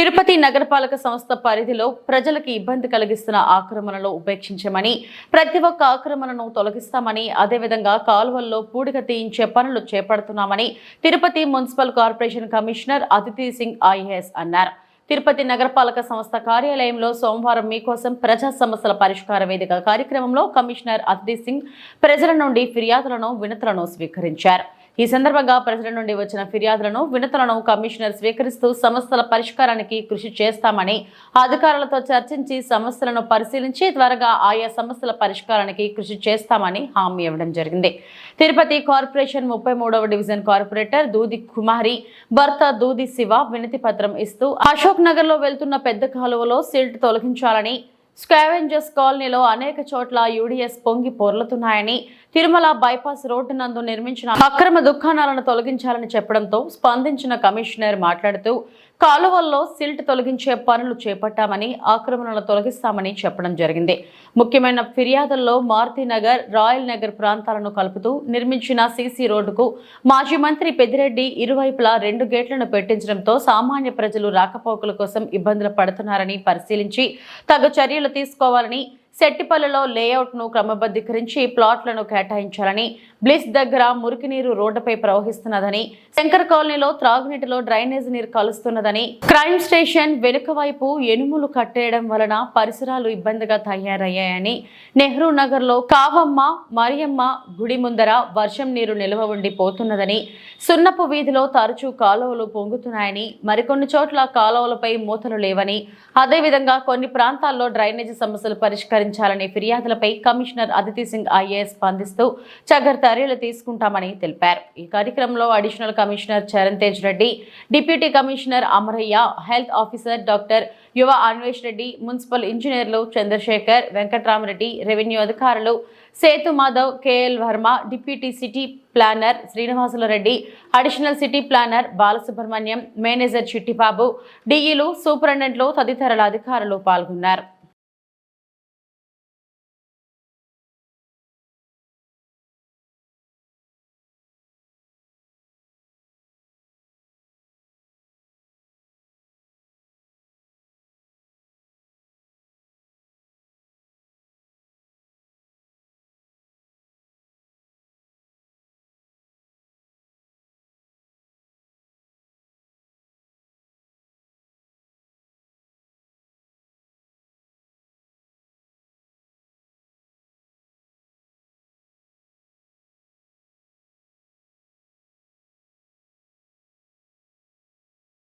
తిరుపతి నగరపాలక సంస్థ పరిధిలో ప్రజలకు ఇబ్బంది కలిగిస్తున్న ఆక్రమణలు ఉపేక్షించమని ప్రతి ఒక్క ఆక్రమణను తొలగిస్తామని అదేవిధంగా కాలువల్లో పూడిక తీయించే పనులు చేపడుతున్నామని Tirupati municipal corporation commissioner Aditi Singh IAS అన్నారు. తిరుపతి నగరపాలక సంస్థ కార్యాలయంలో సోమవారం మీకోసం ప్రజా సమస్యల పరిష్కార వేదిక కార్యక్రమంలో కమిషనర్ అదితి సింగ్ ప్రజల నుండి ఫిర్యాదులను వినతులను స్వీకరించారు. ఈ సందర్భంగా ప్రజల నుండి వచ్చిన ఫిర్యాదులను వినతులను కమిషనర్ స్వీకరిస్తూ సమస్యల పరిష్కారానికి కృషి చేస్తామని అధికారులతో చర్చించి సమస్యలను పరిశీలించి త్వరగా ఆయా సమస్యల పరిష్కారానికి కృషి చేస్తామని హామీ ఇవ్వడం జరిగింది. తిరుపతి కార్పొరేషన్ ముప్పై మూడవ డివిజన్ కార్పొరేటర్ దూది కుమారి భర్త దూది శివ వినతి పత్రం ఇస్తూ అశోక్ నగర్లో వెళ్తున్న పెద్ద కాలువలో సిల్ట్ తొలగించాలని స్కావెంజర్స్ కాలనీలో అనేక చోట్ల యూడీఎస్ పొంగి పొర్లుతున్నాయని తిరుమల బైపాస్ రోడ్డు నందు నిర్మించిన అక్రమ దుకాణాలను తొలగించాలని చెప్పడంతో స్పందించిన కమిషనర్ మాట్లాడుతూ కాలువల్లో సిల్ట్ తొలగించే పనులు చేపట్టామని ఆక్రమణలు తొలగిస్తామని చెప్పడం జరిగింది. ముఖ్యమైన ఫిర్యాదుల్లో మారుతినగర్ రాయల్ నగర్ ప్రాంతాలను కలుపుతూ నిర్మించిన సీసీ రోడ్డుకు మాజీ మంత్రి పెద్దిరెడ్డి ఇరువైపులా రెండు గేట్లను పెట్టించడంతో సామాన్య ప్రజలు రాకపోకల కోసం ఇబ్బందులు పడుతున్నారని పరిశీలించి తగు చర్యలు తీసుకోవాలని సెట్టిపల్లిలో లేఅవుట్ను క్రమబద్ధీకరించి ప్లాట్లను కేటాయించాలని బ్లిస్ దగ్గర మురికి నీరు రోడ్డుపై ప్రవహిస్తున్నదని శంకర్ కాలనీలో త్రాగునీటిలో డ్రైనేజ్ నీరు కలుస్తున్నదని క్రైమ్ స్టేషన్ వెనుక వైపు ఎనుములు కట్టేయడం వలన పరిసరాలు ఇబ్బందిగా తయారయ్యాయని నెహ్రూ నగర్లో కావమ్మ మరియమ్మ గుడి ముందర వర్షం నీరు నిల్వ ఉండి పోతున్నదని సున్నపు వీధిలో తరచూ కాలువలు పొంగుతున్నాయని మరికొన్ని చోట్ల కాలువలపై మూతలు లేవని అదేవిధంగా కొన్ని ప్రాంతాల్లో డ్రైనేజీ సమస్యలు పరిష్కరించాలనే ఫిర్యాదులపై కమిషనర్ అదితి సింగ్ ఐఏఎస్ స్పందిస్తూ చగర్ చర్యలు తీసుకుంటామని తెలిపారు. ఈ కార్యక్రమంలో additional commissioner Charan Tej Reddy deputy commissioner Amaraiah health officer doctor Yuva Anvesh Reddy municipal ఇంజనీర్లు చంద్రశేఖర్ వెంకట్రామరెడ్డి రెవెన్యూ అధికారులు Sethu Madhav KL Varma deputy city planner Srinivasula Reddy additional city planner Balasubrahmanyam manager Chittibabu డిఈలు సూపరింటెండెంట్లు తదితరుల అధికారులు పాల్గొన్నారు.